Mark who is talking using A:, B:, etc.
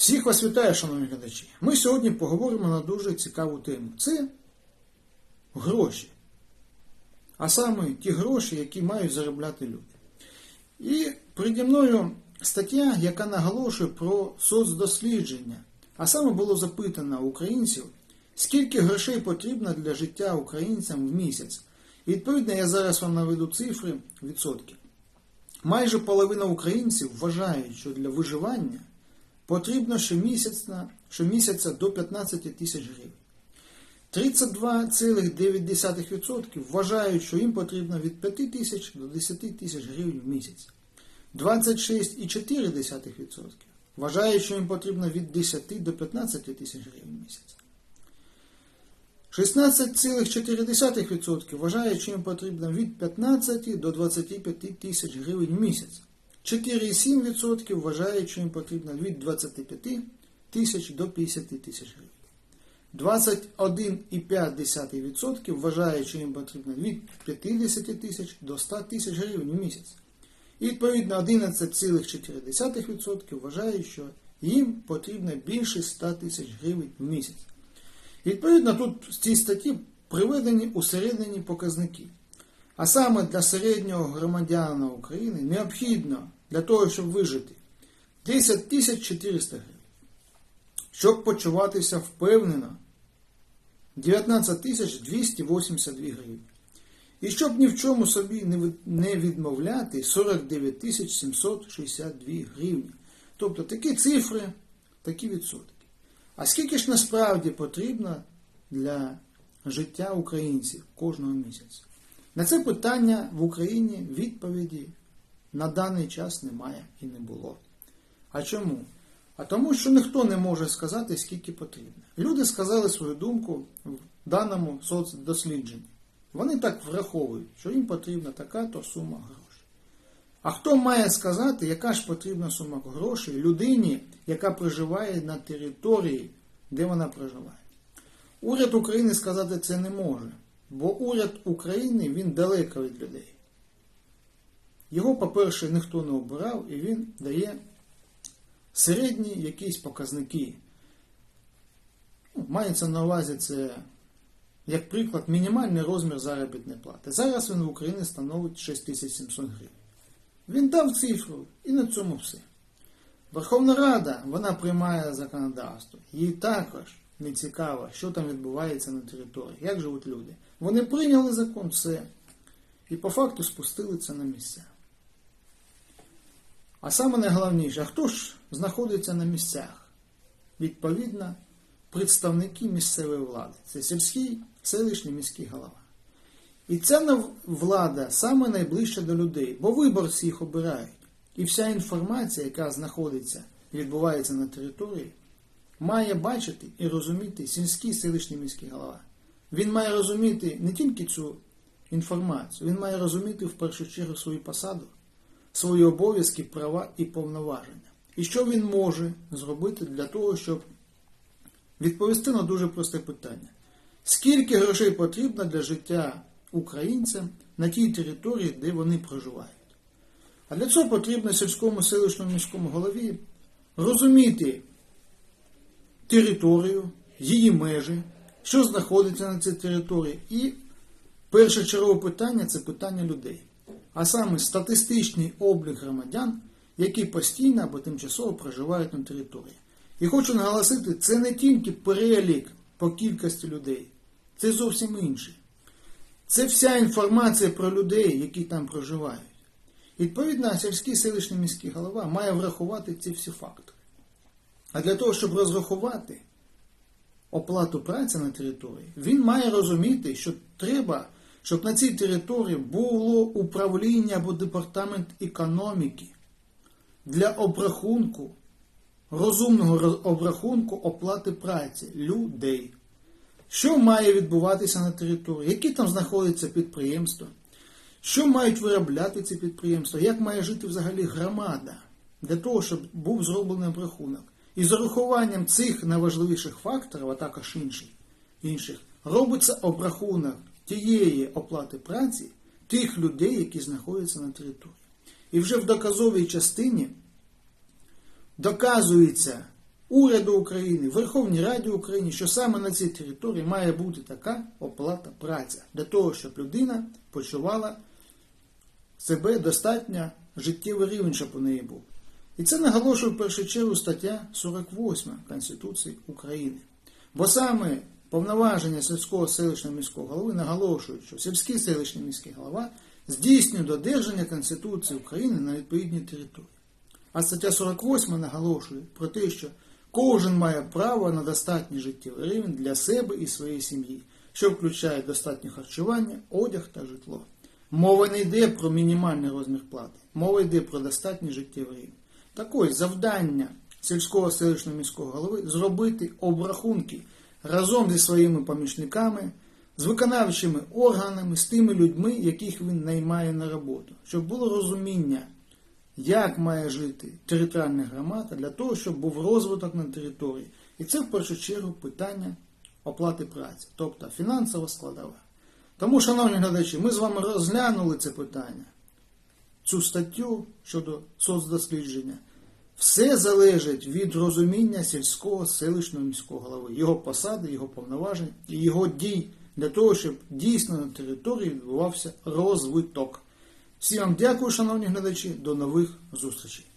A: Всіх вас вітаю, шановні глядачі. Ми сьогодні поговоримо на дуже цікаву тему. Це гроші. А саме ті гроші, які мають заробляти люди. І переді мною стаття, яка наголошує про соцдослідження. А саме було запитано українців, скільки грошей потрібно для життя українцям в місяць. І відповідно, я зараз вам наведу цифри відсотки. Майже половина українців вважають, що для виживання потрібно щомісяця, щомісяця до 15 тисяч гривень. 32,9% вважають, що їм потрібно від 5 тисяч до 10 тисяч гривень в місяць. 26,4% вважають, що їм потрібно від 10 до 15 тисяч гривень в місяць. 16,4% вважають, що їм потрібно від 15 до 25 тисяч гривень в місяць. 4,7% вважають, що їм потрібно від 25 тисяч до 50 тисяч гривень. 21,5% вважають, що їм потрібно від 50 тисяч до 100 тисяч гривень в місяць. І відповідно 11,4% вважають, що їм потрібно більше 100 тисяч гривень в місяць. Відповідно тут в цій статті приведені усереднені показники. А саме для середнього громадянина України необхідно для того, щоб вижити 10 тисяч 400 гривень. Щоб почуватися впевнено 19 тисяч 282 гривень. І щоб ні в чому собі не відмовляти 49 тисяч 762 гривні. Тобто такі цифри, такі відсотки. А скільки ж насправді потрібно для життя українців кожного місяця? На це питання в Україні відповіді на даний час немає і не було. А чому? А тому, що ніхто не може сказати, скільки потрібно. Люди сказали свою думку в даному соцдослідженні. Вони так враховують, що їм потрібна така-то сума грошей. А хто має сказати, яка ж потрібна сума грошей людині, яка проживає на території, де вона проживає? Уряд України сказати це не може, бо уряд України він далеко від людей. Його, по-перше, ніхто не обирав, і він дає середні якісь показники. Ну, Мається на увазі це, як приклад, мінімальний розмір заробітної плати. Зараз він в Україні становить 6700 гривень. Він дав цифру і на цьому все. Верховна Рада вона приймає законодавство. Їй також не цікаво, що там відбувається на території, як живуть люди. Вони прийняли закон, все. І по факту спустили це на місця. А саме найголовніше, а хто ж знаходиться на місцях? Відповідно, представники місцевої влади. Це сільський, селищний міський голова. І ця влада саме найближча до людей, бо виборці їх обирають. І вся інформація, яка знаходиться і відбувається на території, має бачити і розуміти сільський селищний міський голова. Він має розуміти не тільки цю інформацію, він має розуміти в першу чергу свою посаду, свої обов'язки, права і повноваження. І що він може зробити для того, щоб відповісти на дуже просте питання: скільки грошей потрібно для життя українцям на тій території, де вони проживають? А для цього потрібно сільському селищному міському голові розуміти територію, її межі, що знаходиться на цій території. І першочергове питання це питання людей. А саме статистичний облік громадян, які постійно або тимчасово проживають на території. І хочу наголосити, це не тільки перелік по кількості людей, це зовсім інше. Це вся інформація про людей, які там проживають. Відповідно, сільський селищний міський голова має врахувати ці всі фактори. А для того, щоб розрахувати оплату праці на території, він має розуміти, що треба, щоб на цій території було управління або департамент економіки для обрахунку, розумного обрахунку оплати праці людей. Що має відбуватися на території, які там знаходяться підприємства, що мають виробляти ці підприємства, як має жити взагалі громада, для того, щоб був зроблений обрахунок. І з урахуванням цих найважливіших факторів, а також інших, інших робиться обрахунок тієї оплати праці тих людей, які знаходяться на території. І вже в доказовій частині доказується уряду України, Верховній Раді України, що саме на цій території має бути така оплата праці для того, щоб людина почувала себе достатньо життєвий рівень, щоб у неї був. І це наголошує в першу чергу стаття 48 Конституції України. Бо саме повноваження сільського селищного міського голови наголошують, що сільський селищний міський голова здійснює додержання Конституції України на відповідній території. А стаття 48 наголошує про те, що кожен має право на достатній життєвий рівень для себе і своєї сім'ї, що включає достатнє харчування, одяг та житло. Мова не йде про мінімальний розмір плати, мова йде про достатній життєвий рівень. Так ось завдання сільського селищного міського голови зробити обрахунки разом зі своїми помічниками, з виконавчими органами, з тими людьми, яких він наймає на роботу, щоб було розуміння, як має жити територіальна громада для того, щоб був розвиток на території. І це в першу чергу питання оплати праці, тобто фінансова складова. Тому, шановні глядачі, ми з вами розглянули це питання, цю статтю щодо соцдослідження. Все залежить від розуміння сільського селищного міського голови, його посади, його повноважень і його дій для того, щоб дійсно на території відбувався розвиток. Всім вам дякую, шановні глядачі, до нових зустрічей.